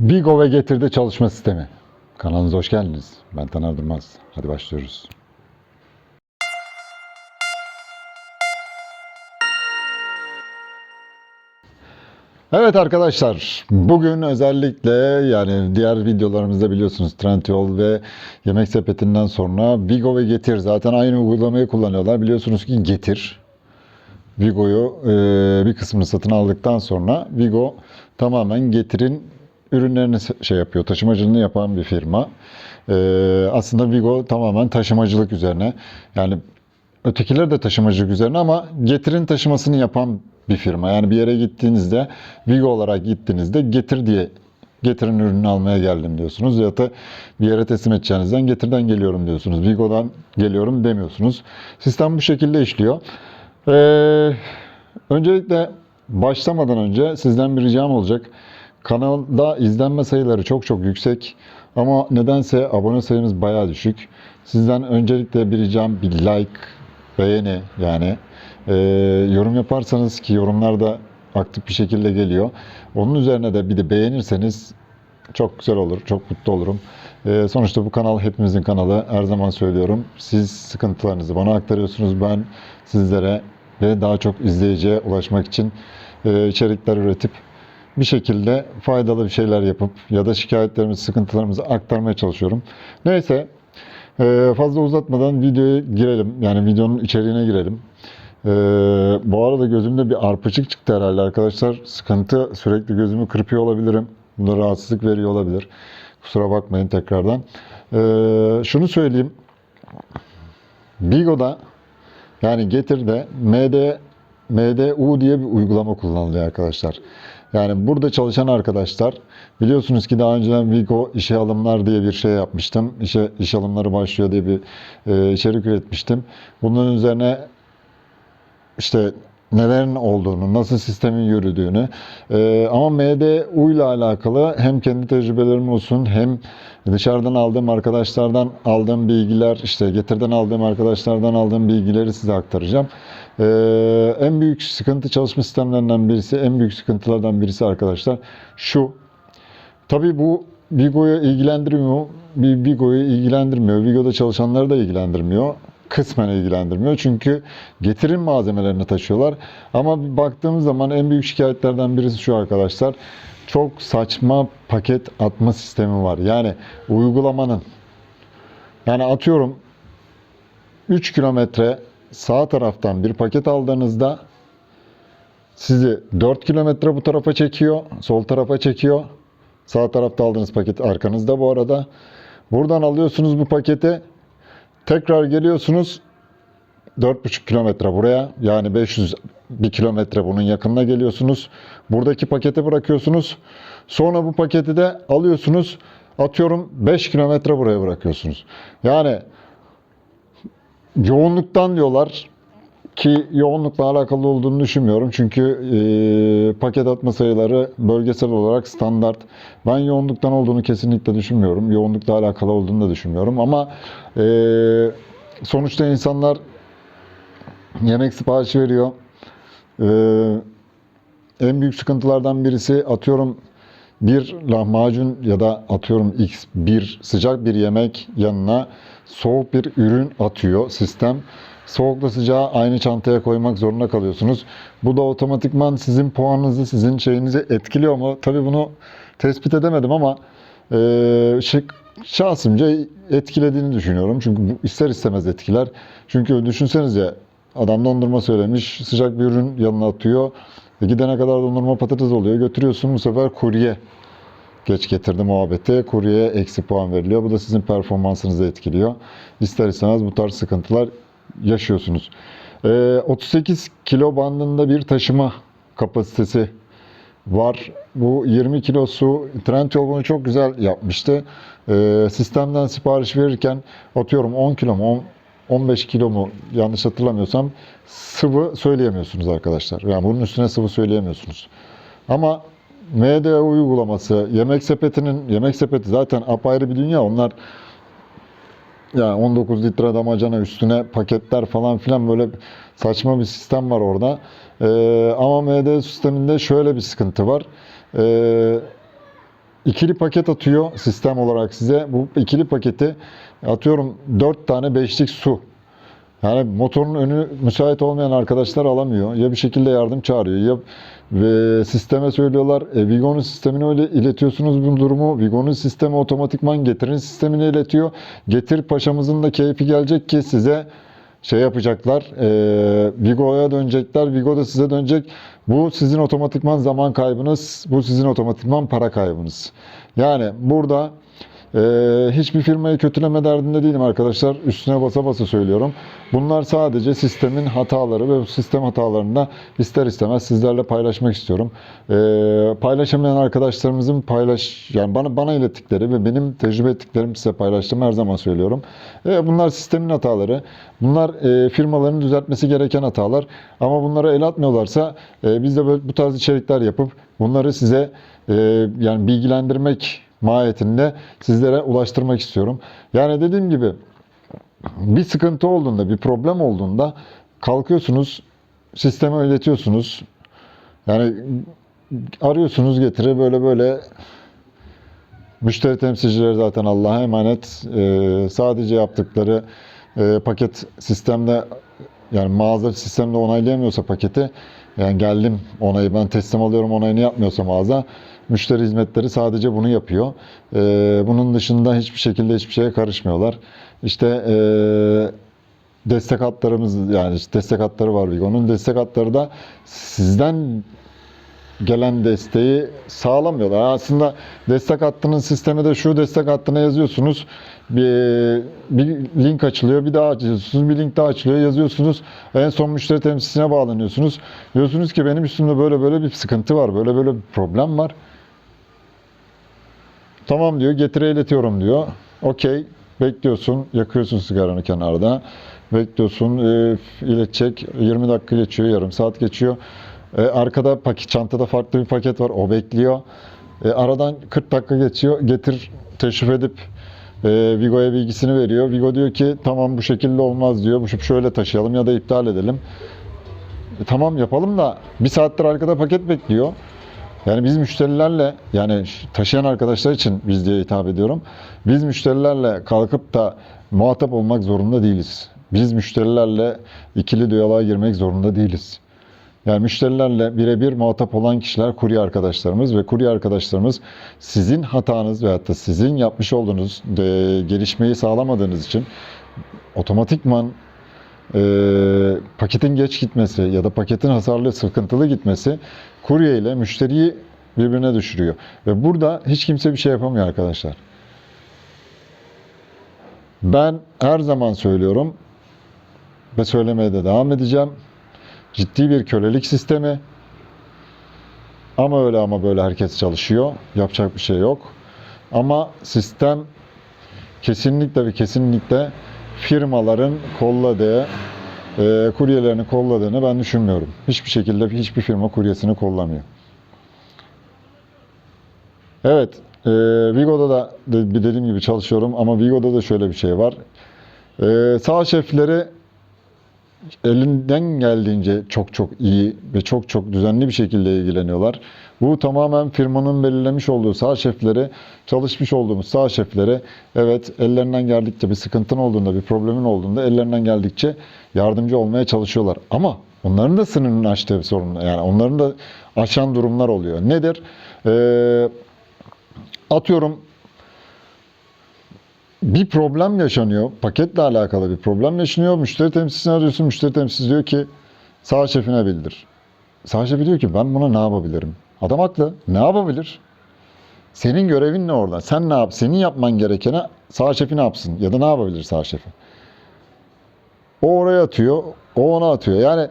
Vigo ve Getir'de çalışma sistemi. Kanalınıza hoş geldiniz. Ben Taner Durmaz. Hadi başlıyoruz. Evet arkadaşlar, bugün özellikle yani diğer videolarımızda biliyorsunuz Trendyol ve Yemek Sepeti'nden sonra Vigo ve Getir zaten aynı uygulamayı kullanıyorlar. Biliyorsunuz ki Getir, Vigo'yu e, bir kısmını satın aldıktan sonra Vigo tamamen Getir'in ürünlerini şey yapıyor, taşımacılığını yapan bir firma. E, aslında Vigo tamamen taşımacılık üzerine. Yani ötekiler de taşımacılık üzerine ama Getir'in taşımasını yapan bir firma. Yani bir yere gittiğinizde Vigo olarak gittiğinizde Getir diye Getir'in ürününü almaya geldim diyorsunuz ya da bir yere teslim edeceğinizden Getir'den geliyorum diyorsunuz. Vigo'dan geliyorum demiyorsunuz. Sistem bu şekilde işliyor. Ee, öncelikle başlamadan önce sizden bir ricam olacak. Kanalda izlenme sayıları çok çok yüksek ama nedense abone sayımız bayağı düşük. Sizden öncelikle bir ricam bir like, beğeni yani Ee, yorum yaparsanız ki yorumlar da aktif bir şekilde geliyor. Onun üzerine de bir de beğenirseniz çok güzel olur, çok mutlu olurum. Ee, sonuçta bu kanal hepimizin kanalı. Her zaman söylüyorum. Siz sıkıntılarınızı bana aktarıyorsunuz. Ben sizlere ve daha çok izleyiciye ulaşmak için e, içerikler üretip bir şekilde faydalı bir şeyler yapıp ya da şikayetlerimizi, sıkıntılarımızı aktarmaya çalışıyorum. Neyse e, fazla uzatmadan videoya girelim. Yani videonun içeriğine girelim. Ee, bu arada gözümde bir arpacık çıktı herhalde arkadaşlar. Sıkıntı sürekli gözümü kırpıyor olabilirim. Bunda rahatsızlık veriyor olabilir. Kusura bakmayın tekrardan. Ee, şunu söyleyeyim. Bigo'da yani Getir'de MD MDU diye bir uygulama kullanılıyor arkadaşlar. Yani burada çalışan arkadaşlar biliyorsunuz ki daha önceden Vigo işe alımlar diye bir şey yapmıştım. İşe, iş alımları başlıyor diye bir e, içerik üretmiştim. Bunun üzerine işte nelerin olduğunu, nasıl sistemin yürüdüğünü e, ama MDU ile alakalı hem kendi tecrübelerim olsun hem dışarıdan aldığım arkadaşlardan aldığım bilgiler, işte getirden aldığım arkadaşlardan aldığım bilgileri size aktaracağım. E, en büyük sıkıntı çalışma sistemlerinden birisi, en büyük sıkıntılardan birisi arkadaşlar şu. Tabii bu Vigo'yu ilgilendirmiyor, Vigo'yu ilgilendirmiyor, Vigo'da çalışanları da ilgilendirmiyor kısmen ilgilendirmiyor. Çünkü getirin malzemelerini taşıyorlar. Ama baktığımız zaman en büyük şikayetlerden birisi şu arkadaşlar. Çok saçma paket atma sistemi var. Yani uygulamanın yani atıyorum 3 kilometre sağ taraftan bir paket aldığınızda sizi 4 kilometre bu tarafa çekiyor, sol tarafa çekiyor. Sağ tarafta aldığınız paket arkanızda bu arada. Buradan alıyorsunuz bu paketi. Tekrar geliyorsunuz 4,5 kilometre buraya yani 500 bir kilometre bunun yakınına geliyorsunuz. Buradaki paketi bırakıyorsunuz. Sonra bu paketi de alıyorsunuz. Atıyorum 5 kilometre buraya bırakıyorsunuz. Yani yoğunluktan diyorlar ki yoğunlukla alakalı olduğunu düşünmüyorum. Çünkü e, paket atma sayıları bölgesel olarak standart. Ben yoğunluktan olduğunu kesinlikle düşünmüyorum. Yoğunlukla alakalı olduğunu da düşünmüyorum. Ama e, sonuçta insanlar yemek siparişi veriyor. E, en büyük sıkıntılardan birisi atıyorum bir lahmacun ya da atıyorum x bir sıcak bir yemek yanına soğuk bir ürün atıyor sistem. Soğukla sıcağı aynı çantaya koymak zorunda kalıyorsunuz. Bu da otomatikman sizin puanınızı, sizin şeyinizi etkiliyor mu? Tabii bunu tespit edemedim ama e, şık- şahsımca etkilediğini düşünüyorum. Çünkü bu ister istemez etkiler. Çünkü düşünsenize adam dondurma söylemiş, sıcak bir ürün yanına atıyor. E, gidene kadar dondurma patates oluyor. Götürüyorsun bu sefer kurye geç getirdi muhabbeti. Kuryeye eksi puan veriliyor. Bu da sizin performansınızı etkiliyor. İster istemez bu tarz sıkıntılar yaşıyorsunuz. Ee, 38 kilo bandında bir taşıma kapasitesi var. Bu 20 kilosu Trendyol bunu çok güzel yapmıştı. Ee, sistemden sipariş verirken atıyorum 10 kilo mu 10 15 kilo mu yanlış hatırlamıyorsam sıvı söyleyemiyorsunuz arkadaşlar. Yani bunun üstüne sıvı söyleyemiyorsunuz. Ama MD uygulaması, yemek sepetinin, yemek sepeti zaten apayrı bir dünya. Onlar yani 19 litre damacana üstüne paketler falan filan böyle saçma bir sistem var orada. Ee, ama MD sisteminde şöyle bir sıkıntı var. Ee, ikili paket atıyor sistem olarak size. Bu ikili paketi atıyorum 4 tane beşlik su. Yani motorun önü müsait olmayan arkadaşlar alamıyor. Ya bir şekilde yardım çağırıyor ya ve sisteme söylüyorlar. E, Vigo'nun sistemine öyle iletiyorsunuz bu durumu. Vigo'nun sistemi otomatikman getirin sistemine iletiyor. Getir paşamızın da keyfi gelecek ki size şey yapacaklar. E, Vigo'ya dönecekler. Vigo da size dönecek. Bu sizin otomatikman zaman kaybınız. Bu sizin otomatikman para kaybınız. Yani burada ee, hiçbir firmayı kötüleme derdinde değilim arkadaşlar. Üstüne basa basa söylüyorum. Bunlar sadece sistemin hataları ve sistem hatalarını da ister istemez sizlerle paylaşmak istiyorum. Ee, paylaşamayan arkadaşlarımızın paylaş yani bana bana ilettikleri ve benim tecrübe ettiklerimi size paylaştım her zaman söylüyorum. Ee, bunlar sistemin hataları. Bunlar e, firmaların düzeltmesi gereken hatalar. Ama bunlara el atmıyorlarsa e, biz de böyle, bu tarz içerikler yapıp bunları size e, yani bilgilendirmek mahiyetinde sizlere ulaştırmak istiyorum. Yani dediğim gibi bir sıkıntı olduğunda, bir problem olduğunda kalkıyorsunuz, sisteme iletiyorsunuz. Yani arıyorsunuz getire böyle böyle müşteri temsilcileri zaten Allah'a emanet. Ee, sadece yaptıkları e, paket sistemde yani mağaza sistemde onaylayamıyorsa paketi yani geldim onayı ben teslim alıyorum onayını yapmıyorsa mağaza müşteri hizmetleri sadece bunu yapıyor. Ee, bunun dışında hiçbir şekilde hiçbir şeye karışmıyorlar. İşte e, destek hatlarımız yani işte destek hatları var Vigo'nun. Destek hatları da sizden gelen desteği sağlamıyorlar. Aslında destek hattının sistemi de şu destek hattına yazıyorsunuz. Bir, bir link açılıyor, bir daha açıyorsunuz, bir link daha açılıyor, yazıyorsunuz. En son müşteri temsilcisine bağlanıyorsunuz. Diyorsunuz ki benim üstümde böyle böyle bir sıkıntı var, böyle böyle bir problem var. Tamam diyor, getire iletiyorum diyor. Okey, bekliyorsun, yakıyorsun sigaranı kenarda. Bekliyorsun, e, iletecek. 20 dakika geçiyor, yarım saat geçiyor. E, arkada paket, çantada farklı bir paket var, o bekliyor. E, aradan 40 dakika geçiyor, getir teşrif edip e, Vigo'ya bilgisini veriyor. Vigo diyor ki tamam bu şekilde olmaz diyor, bu şöyle taşıyalım ya da iptal edelim. E, tamam yapalım da bir saattir arkada paket bekliyor. Yani biz müşterilerle yani taşıyan arkadaşlar için biz diye hitap ediyorum. Biz müşterilerle kalkıp da muhatap olmak zorunda değiliz. Biz müşterilerle ikili diyaloğa girmek zorunda değiliz. Yani müşterilerle birebir muhatap olan kişiler kurye arkadaşlarımız ve kurye arkadaşlarımız sizin hatanız veyahut da sizin yapmış olduğunuz de, gelişmeyi sağlamadığınız için otomatikman e, paketin geç gitmesi ya da paketin hasarlı, sıkıntılı gitmesi kurye ile müşteriyi birbirine düşürüyor. Ve burada hiç kimse bir şey yapamıyor arkadaşlar. Ben her zaman söylüyorum ve söylemeye de devam edeceğim. Ciddi bir kölelik sistemi. Ama öyle ama böyle herkes çalışıyor. Yapacak bir şey yok. Ama sistem kesinlikle ve kesinlikle firmaların kolladığı, e, kuryelerini kolladığını ben düşünmüyorum. Hiçbir şekilde hiçbir firma kuryesini kollamıyor. Evet, e, Vigo'da da de- dediğim gibi çalışıyorum ama Vigo'da da şöyle bir şey var. E, sağ şefleri elinden geldiğince çok çok iyi ve çok çok düzenli bir şekilde ilgileniyorlar. Bu tamamen firmanın belirlemiş olduğu sağ şefleri, çalışmış olduğumuz sağ şefleri evet ellerinden geldikçe bir sıkıntın olduğunda, bir problemin olduğunda ellerinden geldikçe yardımcı olmaya çalışıyorlar. Ama onların da sınırını aştığı sorun. Yani onların da aşan durumlar oluyor. Nedir? Ee, atıyorum bir problem yaşanıyor. Paketle alakalı bir problem yaşanıyor. Müşteri temsilcisini arıyorsun. Müşteri temsilcisi diyor ki sağ şefine bildir. Sağ şefi diyor ki ben buna ne yapabilirim? Adam haklı. Ne yapabilir? Senin görevin ne orada? Sen ne yap? Senin yapman gerekene sağ şefi ne yapsın? Ya da ne yapabilir sağ şefi? O oraya atıyor. O ona atıyor. Yani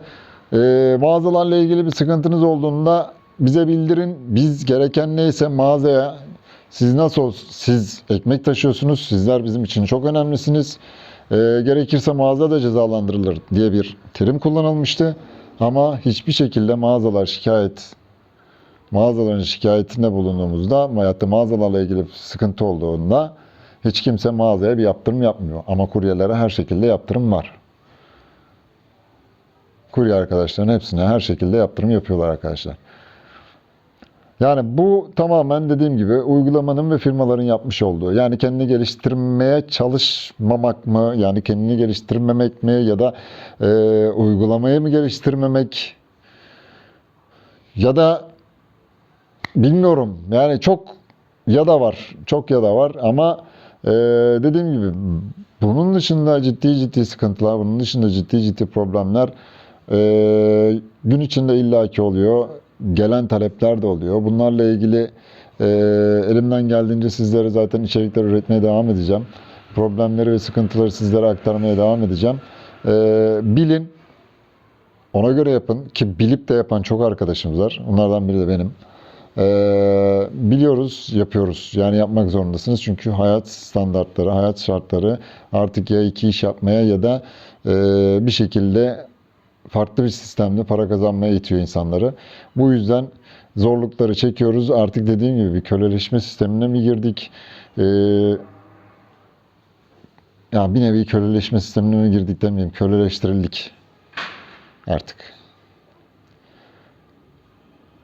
e, mağazalarla ilgili bir sıkıntınız olduğunda bize bildirin. Biz gereken neyse mağazaya siz nasıl siz ekmek taşıyorsunuz. Sizler bizim için çok önemlisiniz. E, gerekirse mağaza da cezalandırılır diye bir terim kullanılmıştı. Ama hiçbir şekilde mağazalar şikayet mağazaların şikayetinde bulunduğumuzda da mağazalarla ilgili sıkıntı olduğunda hiç kimse mağazaya bir yaptırım yapmıyor. Ama kuryelere her şekilde yaptırım var. Kurye arkadaşların hepsine her şekilde yaptırım yapıyorlar arkadaşlar. Yani bu tamamen dediğim gibi uygulamanın ve firmaların yapmış olduğu. Yani kendini geliştirmeye çalışmamak mı? Yani kendini geliştirmemek mi? Ya da e, uygulamayı mı geliştirmemek? Ya da bilmiyorum. Yani çok ya da var. Çok ya da var ama e, dediğim gibi bunun dışında ciddi ciddi sıkıntılar, bunun dışında ciddi ciddi problemler e, gün içinde illaki oluyor. Gelen talepler de oluyor. Bunlarla ilgili e, elimden geldiğince sizlere zaten içerikler üretmeye devam edeceğim. Problemleri ve sıkıntıları sizlere aktarmaya devam edeceğim. E, bilin, ona göre yapın ki bilip de yapan çok arkadaşımız var. Onlardan biri de benim. Ee, biliyoruz, yapıyoruz. Yani yapmak zorundasınız. Çünkü hayat standartları, hayat şartları artık ya iki iş yapmaya ya da e, bir şekilde farklı bir sistemde para kazanmaya itiyor insanları. Bu yüzden zorlukları çekiyoruz. Artık dediğim gibi bir köleleşme sistemine mi girdik? Ee, ya bir nevi köleleşme sistemine mi girdik demeyeyim. Köleleştirildik artık.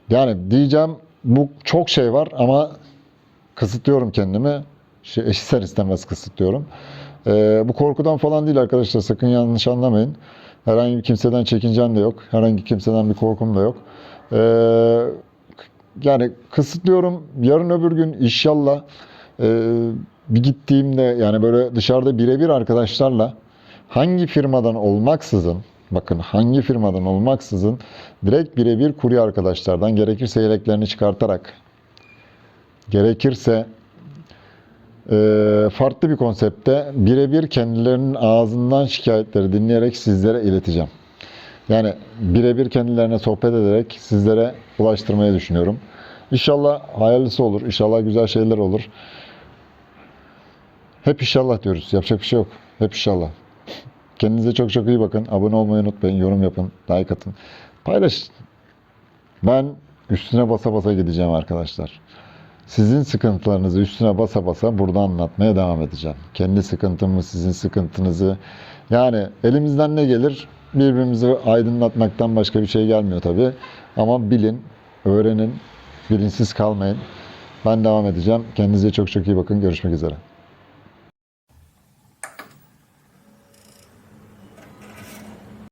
Yani diyeceğim bu çok şey var ama kısıtlıyorum kendimi. Şey, ister istemez kısıtlıyorum. Ee, bu korkudan falan değil arkadaşlar sakın yanlış anlamayın. Herhangi bir kimseden çekincem de yok. Herhangi kimseden bir korkum da yok. Ee, yani kısıtlıyorum. Yarın öbür gün inşallah e, bir gittiğimde yani böyle dışarıda birebir arkadaşlarla hangi firmadan olmaksızın bakın hangi firmadan olmaksızın direkt birebir kurye arkadaşlardan gerekirse yeleklerini çıkartarak gerekirse farklı bir konsepte birebir kendilerinin ağzından şikayetleri dinleyerek sizlere ileteceğim. Yani birebir kendilerine sohbet ederek sizlere ulaştırmayı düşünüyorum. İnşallah hayırlısı olur. İnşallah güzel şeyler olur. Hep inşallah diyoruz. Yapacak bir şey yok. Hep inşallah. Kendinize çok çok iyi bakın. Abone olmayı unutmayın. Yorum yapın. Like atın. Paylaşın. Ben üstüne basa basa gideceğim arkadaşlar. Sizin sıkıntılarınızı üstüne basa basa burada anlatmaya devam edeceğim. Kendi sıkıntımı, sizin sıkıntınızı. Yani elimizden ne gelir? Birbirimizi aydınlatmaktan başka bir şey gelmiyor tabii. Ama bilin, öğrenin, bilinçsiz kalmayın. Ben devam edeceğim. Kendinize çok çok iyi bakın. Görüşmek üzere.